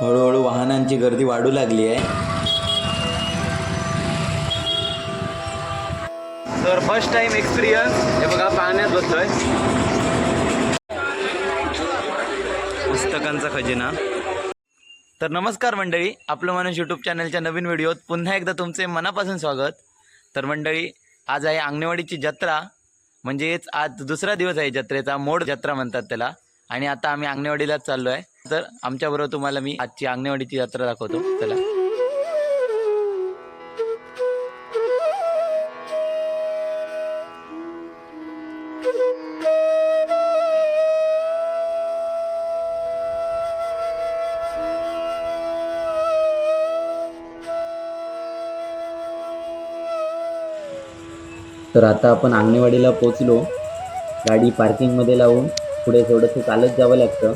हळूहळू वाहनांची गर्दी वाढू लागली आहे. तर फर्स्ट टाइम एक्सपिरियन्स हे बघा पाहण्यात बसलोय पुस्तकांचा खजिना. तर नमस्कार मंडळी आपलं माणूस यूट्यूब चॅनलच्या नवीन व्हिडिओत पुन्हा एकदा तुमचे मनापासून स्वागत. तर मंडळी आज आहे अंगणवाडीची जत्रा. म्हणजेच आज दुसरा दिवस आहे जत्रेचा मोड जत्रा म्हणतात त्याला. आणि आता आम्ही अंगणवाडीलाच चाललो आहे तर आमच्याबरोबर तुम्हाला मी आजची अंगणवाडीची यात्रा दाखवतो. चला. तर आता आपण आंगणेवाडीला पोचलो गाडी पार्किंगमध्ये लावून. पुढे थोडंसं चालत जावं लागतं.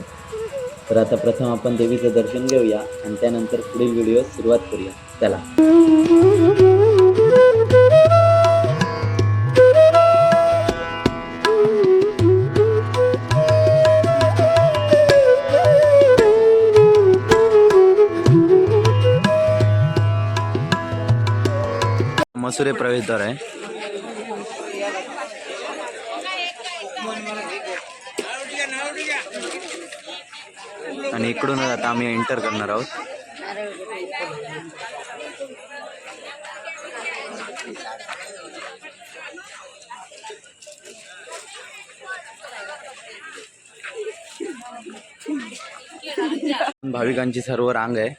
तर आता प्रथम आपण देवीचं दर्शन घेऊया आणि त्यानंतर पुढील व्हिडिओ सुरुवात करूया. चला. मसुरे प्रवेशद्वार आहे. आणि इकडूनच आता आम्ही एंटर करणार आहोत. भाविकांची सर्व रांग आहे.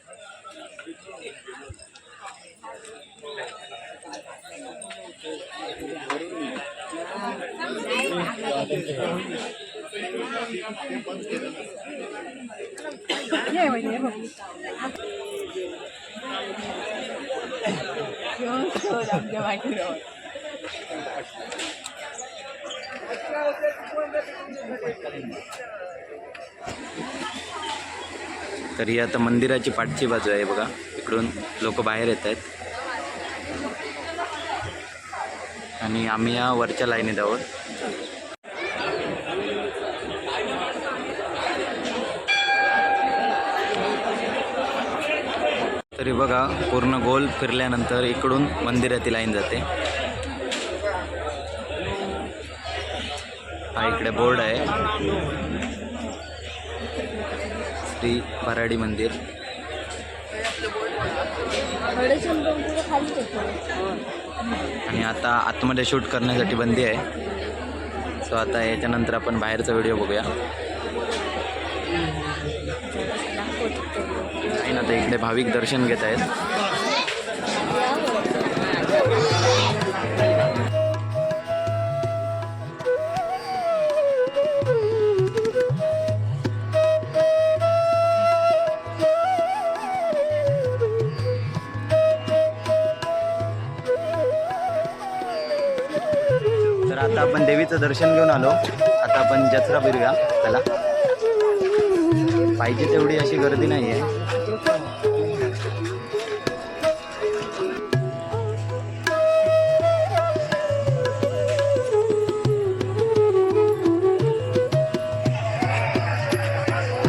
तर ही आता मंदिराची पाठची बाजू आहे बघा. इकडून लोक बाहेर येत आहेत. आणि आम्ही या वरच्या लाईनीत आहोत. तरी बघा पूर्ण गोल फिरल्यानंतर इकडून मंदिरातील लाईन जाते. हा इकडे बोर्ड आहे. श्री भराडी मंदिर. आणि आता आतमध्ये शूट करण्यासाठी बंदी आहे. सो आता याच्यानंतर आपण बाहेरचा व्हिडिओ बघूया. आणि आता इकडे भाविक दर्शन घेत आहेत. तर आता आपण देवीचं दर्शन घेऊन आलो. आता आपण जत्रा फिरूया त्याला. पाहिजे तेवढी अशी गर्दी नाही आहे.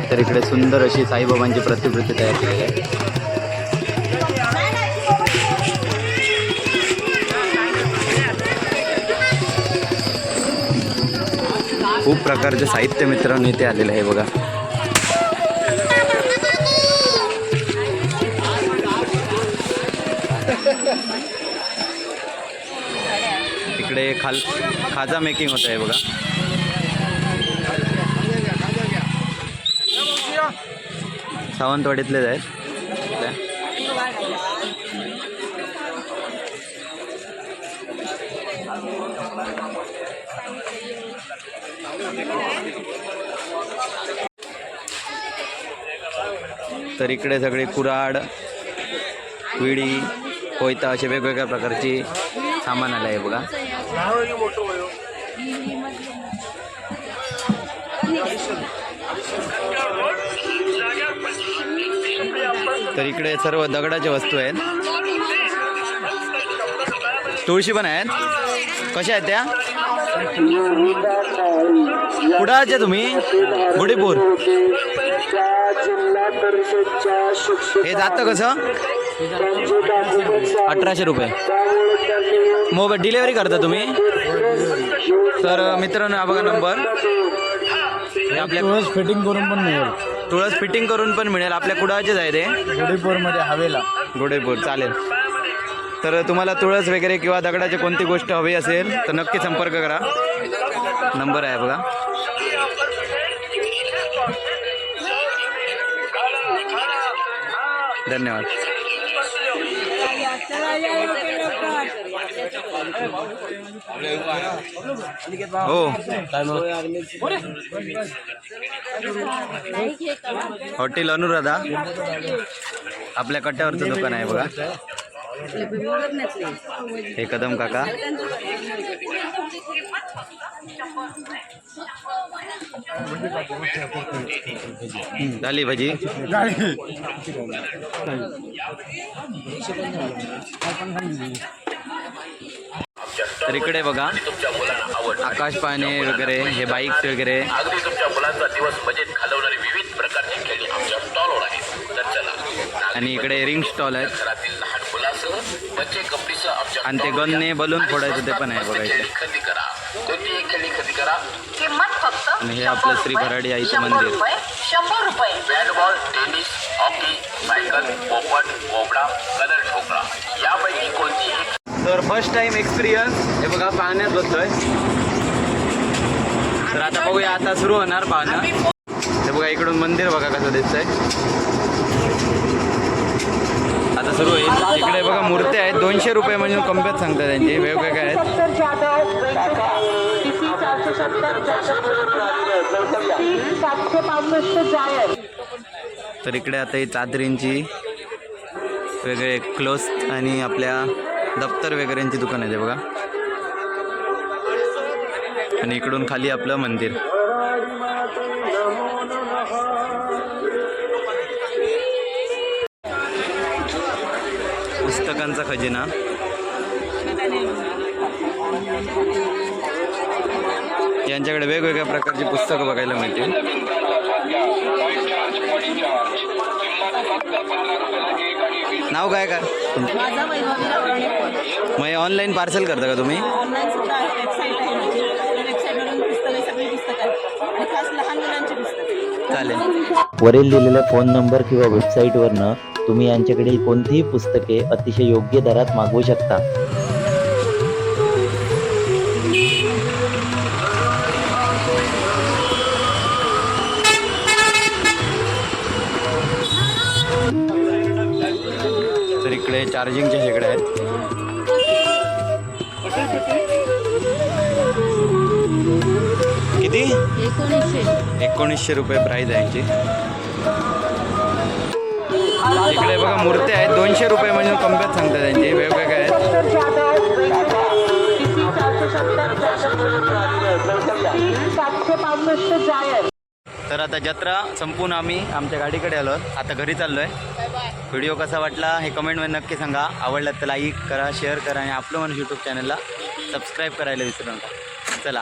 तर इकडे सुंदर अशी साईबाबांची प्रतिकृती तयार केली आहे. खूप प्रकारचे साहित्य मित्रांनो इथे आलेलं आहे बघा. इकडे खाल खाजा मेकिंग होत आहे बघा. सावंतवाडीतलेच आहेत. तर इकडे सगळे कुराड विडी हो, कोयता असे वेगवेगळ्या प्रकारची सामान आलं आहे बघा. तर इकडे सर्व दगडाच्या वस्तू आहेत. तुळशी पण आहेत. कशा आहेत त्या? कुठं आहात तुम्ही? गुडीपूर हे जातं कसं? अठराशे रुपये. मोबाईल डिलेवरी करता तुम्ही? तर मित्रांनो हा बघा नंबर. हे आपल्या तुळस फिटिंग करून पण मिळेल. तुळस फिटिंग करून पण मिळेल. आपल्या कुडाचेच आहे ते. गुढीपूरमध्ये हवेला. गोडेपूर चालेल. तर तुम्हाला तुळस वगैरे किंवा दगडाची कोणती गोष्ट हवी असेल तर नक्की संपर्क करा. नंबर आहे बघा. धन्यवाद. हो हॉटेल अनुराधा. आपल्या कट्ट्यावरचं दुकान आहे बघा. हे कदम काका. झाली भजी. तर इकडे बघा आकाश पाहणे वगैरे हे बाईक्स वगैरे. अगदी तुमच्या मुलांचा दिवस मजेत घालवणारी विविध प्रकारची आमच्या स्टॉलवर आहेत. तर चला आणि इकडे रिंग स्टॉल आहेत. घरातील लहान मुलासह बच्चे कंपनीसह आमच्या आणि ते गनने. बलून फोडायचं ते पण आहे बघा खरेदी करा? किंमत फक्त आणि हे आपलं श्री भराडी आईचं मंदिर. शंभर रुपये. Bat ball tennis hockey cycle पोपट बोबडा कलर ठोकळा. यापैकी कोणतीही तर फर्स्ट टाइम एक्सपिरियन्स हे बघा पाहण्यात बसतोय तर आता बघूया आता सुरू होणार पाहणं. हे बघा इकडून मंदिर बघा कसं दिसतंय. सुरू होईल. इकडे बघा मूर्ती आहेत. दोनशे रुपये म्हणजे कमप्यात सांगतात त्यांची. वेगवेगळ्या आहेत. तर इकडे आता ही चादरींची वेगळे क्लोथ आणि आपल्या दप्तर वगैरेंची दुकान आहे बघा. आणि इकडून खाली आपलं मंदिर. पुस्तकांचा खजिना. यांच्याकडे वेगवेगळ्या प्रकारची पुस्तकं बघायला मिळतील. नाव काय का? मग ऑनलाईन पार्सल करता का तुम्ही? चालेल. वरील दिलेल्या फोन नंबर किंवा वेबसाईटवरनं तुम्ही यांच्याकडील कोणतीही पुस्तके अतिशय योग्य दरात मागवू शकता. तर इकडे चार्जिंगचे शेकडे आहेत. किती? एकोणीसशे. एकोणीसशे रुपये प्राईज आहे यांची. इकडे बघा मूर्त्या आहेत. दोनशे रुपये म्हणजे कमप्यात सांगतात त्यांची. वेगवेगळ्या आहेत. तर आता जत्रा संपून आम्ही आमच्या गाडीकडे आलो आता घरी चाललो आहे व्हिडिओ कसा वाटला हे कमेंटमध्ये नक्की सांगा. आवडला तर लाईक करा शेअर करा आणि आपलं म्हणून यूट्यूब चॅनलला सबस्क्राईब करायला विसरू नका. चला.